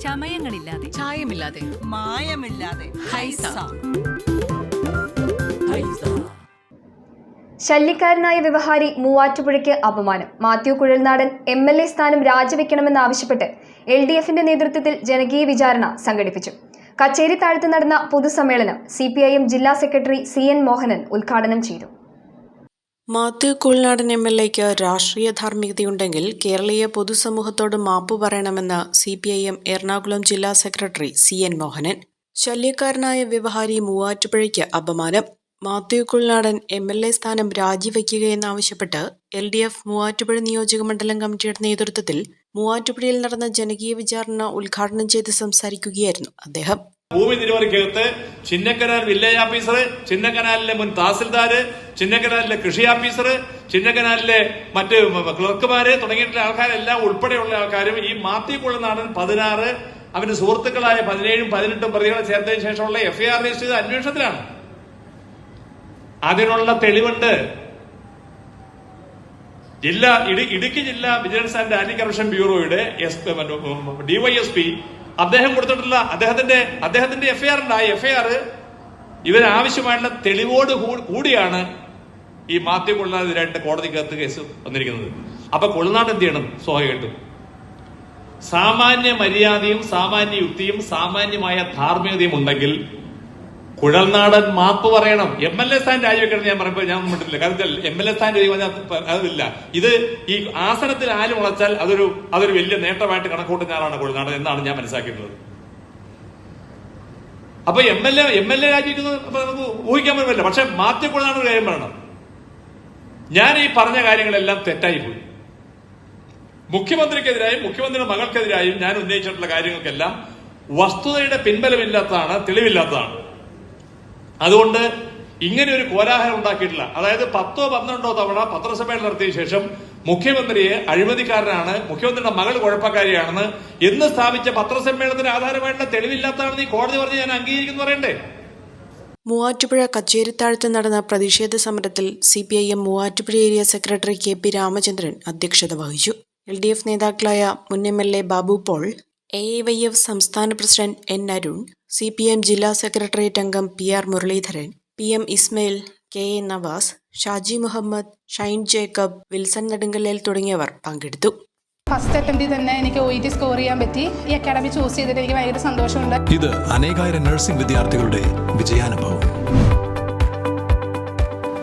ചമയങ്ങളില്ലാതെ. ചായമില്ലാതെ. മായമില്ലാതെ. ഹൈസ. ശല്യക്കാരനായ വ്യവഹാരി മൂവാറ്റുപുഴയ്ക്ക് അപമാനം. Mathew Kuzhalnadan M L A സ്ഥാനം രാജിവെക്കണമെന്നാവശ്യപ്പെട്ട് എൽ ഡി എഫിന്റെ നേതൃത്വത്തിൽ ജനകീയ വിചാരണ സംഘടിപ്പിച്ചു. കച്ചേരി താഴത്ത് നടന്ന പൊതുസമ്മേളനം സി പി ഐ എം ജില്ലാ സെക്രട്ടറി സി എൻ മോഹനൻ ഉദ്ഘാടനം ചെയ്തു. മാത്യു കുൾനാടൻ എം എൽ എക്ക് രാഷ്ട്രീയ ധാർമ്മികതയുണ്ടെങ്കിൽ കേരളീയ പൊതുസമൂഹത്തോട് മാപ്പ് പറയണമെന്ന് C P I M Ernakulam ജില്ലാ സെക്രട്ടറി സി എൻ മോഹനൻ. ശല്യക്കാരനായ വ്യവഹാരി മൂവാറ്റുപുഴയ്ക്ക് അപമാനം. Mathew Kuzhalnadan M L A സ്ഥാനം രാജിവെക്കുകയെന്നാവശ്യപ്പെട്ട് എൽ ഡി എഫ് മൂവാറ്റുപുഴ നിയോജക മണ്ഡലം കമ്മിറ്റിയുടെ നേതൃത്വത്തിൽ മൂവാറ്റുപുഴയിൽ നടന്ന ജനകീയ വിചാരണ ഉദ്ഘാടനം ചെയ്ത് സംസാരിക്കുകയായിരുന്നു അദ്ദേഹം. ഭൂമി തിരുവറിക്കകത്ത് ചിന്നക്കനാൽ വില്ലേജ് ഓഫീസർ ചിന്നക്കനാലിലെ മുൻ തഹസിൽദാര് ചിന്നക്കനാലിലെ കൃഷി ഓഫീസർ ചിന്നക്കനാലിലെ മറ്റ് ക്ലർക്കുമാര് തുടങ്ങിയിട്ടുള്ള ആൾക്കാരെല്ലാം ഉൾപ്പെടെയുള്ള ആൾക്കാരും ഈ മാത്യു കുളനാടൻ പതിനാറ് അവന്റെ സുഹൃത്തുക്കളായ പതിനേഴും പതിനെട്ടും പ്രതികളെ ചേർത്തതിനു ശേഷമുള്ള എഫ്ഐആർ രജിസ്റ്റർ ചെയ്ത അന്വേഷണത്തിലാണ്. അതിനുള്ള തെളിവുണ്ട്. ജില്ലാ ഇടു- ഇടുക്കി ജില്ലാ വിജിലൻസ് ആൻഡ് ആന്റി കറപ്ഷൻ ബ്യൂറോയുടെ ഡിവൈഎസ്പി അദ്ദേഹം കൊടുത്തിട്ടുള്ള അദ്ദേഹത്തിന്റെ അദ്ദേഹത്തിന്റെ എഫ്ഐആർ ഉണ്ട് ആ എഫ്ഐആർ ഇവരാവശ്യമായിട്ടുള്ള തെളിവോട് കൂടിയാണ് ഈ മാത്യു കൊള്ളനാഥിനെതിരായിട്ട് കോടതിക്കകത്ത് കേസ് വന്നിരിക്കുന്നത്. അപ്പൊ കൊള്ളനാട് എന്ത് ചെയ്യണം? സ്വാഭാവികമായിട്ടും സാമാന്യ മര്യാദയും സാമാന്യ യുക്തിയും സാമാന്യമായ ധാർമ്മികതയും ഉണ്ടെങ്കിൽ കുഴൽനാടൻ മാപ്പ് പറയണം. എം എൽ എ സ്ഥാനം രാജിവെക്കണം ഞാൻ പറയുമ്പോൾ ഞാൻ വിട്ടില്ല കാരണം എം എൽ എ സ്ഥാനം അതില്ല. ഇത് ഈ ആസനത്തിൽ ആൽ മുളച്ചാൽ അതൊരു അതൊരു വലിയ നേട്ടമായിട്ട് കണക്കൂട്ടുന്ന ആളാണ് കുഴൽനാടൻ എന്നാണ് ഞാൻ മനസ്സിലാക്കിയിട്ടുള്ളത്. അപ്പൊ M L A M L A രാജിവെക്കുന്നത് നമുക്ക് ഊഹിക്കാൻ പറ്റില്ല. പക്ഷെ മാത്യു കുഴൽനാടൻ ഒരു കാര്യം പറയണം. ഞാൻ ഈ പറഞ്ഞ കാര്യങ്ങളെല്ലാം തെറ്റായി പോയി. മുഖ്യമന്ത്രിക്കെതിരായും മുഖ്യമന്ത്രിയുടെ മകൾക്കെതിരായും ഞാൻ ഉന്നയിച്ചിട്ടുള്ള കാര്യങ്ങൾക്കെല്ലാം വസ്തുതയുടെ പിൻബലമില്ലാത്തതാണ് തെളിവില്ലാത്തതാണ്. അതുകൊണ്ട് ഇങ്ങനെ ഒരു കോലാഹലം ഉണ്ടാക്കിയിട്ടില്ല. അതായത് പത്തോ പന്ത്രണ്ടോ തവണ പത്രസമ്മേളനം നടത്തിയ ശേഷം മുഖ്യമന്ത്രിയെ അഴിമതിക്കാരനാണ് മുഖ്യമന്ത്രിയുടെ മകൾ കുഴപ്പക്കാരിയാണെന്ന് എന്ന് സ്ഥാപിച്ച പത്രസമ്മേളനത്തിന് ആധാരമായിട്ടുള്ള തെളിവില്ലാത്തതാണെന്ന് ഈ കോടതി പറഞ്ഞ് ഞാൻ അംഗീകരിക്കുന്നു പറയണ്ടേ? മൂവാറ്റുപുഴ കച്ചേരിത്താഴത്ത് നടന്ന പ്രതിഷേധ സമരത്തിൽ C P I M Muvattupuzha area secretary K P Ramachandran അധ്യക്ഷത വഹിച്ചു. എൽ ഡി എഫ് നേതാക്കളായ മുൻ M L A Babu Paul A A Y F സംസ്ഥാന president N Arun C P M ജില്ലാ സെക്രട്ടേറിയറ്റ് അംഗം P R Muraleedharan P M Ismail K A Navas Shaji Muhammad Shine Jacob Wilson Nedunkallel തുടങ്ങിയവർ പങ്കെടുത്തു. First അറ്റംപ്റ്റിൽ തന്നെ എനിക്ക് O E T score ചെയ്യാൻ പറ്റി. ഈ അക്കാഡമി ചൂസ് ചെയ്തിട്ട് എനിക്ക് ഭയങ്കര സന്തോഷമുണ്ട്. ഇത് അനേകായിരം നഴ്സിംഗ് വിദ്യാർത്ഥികളുടെ വിജയാനുഭവം.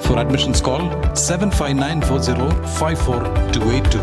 For admissions call seven five nine four zero five four two eight two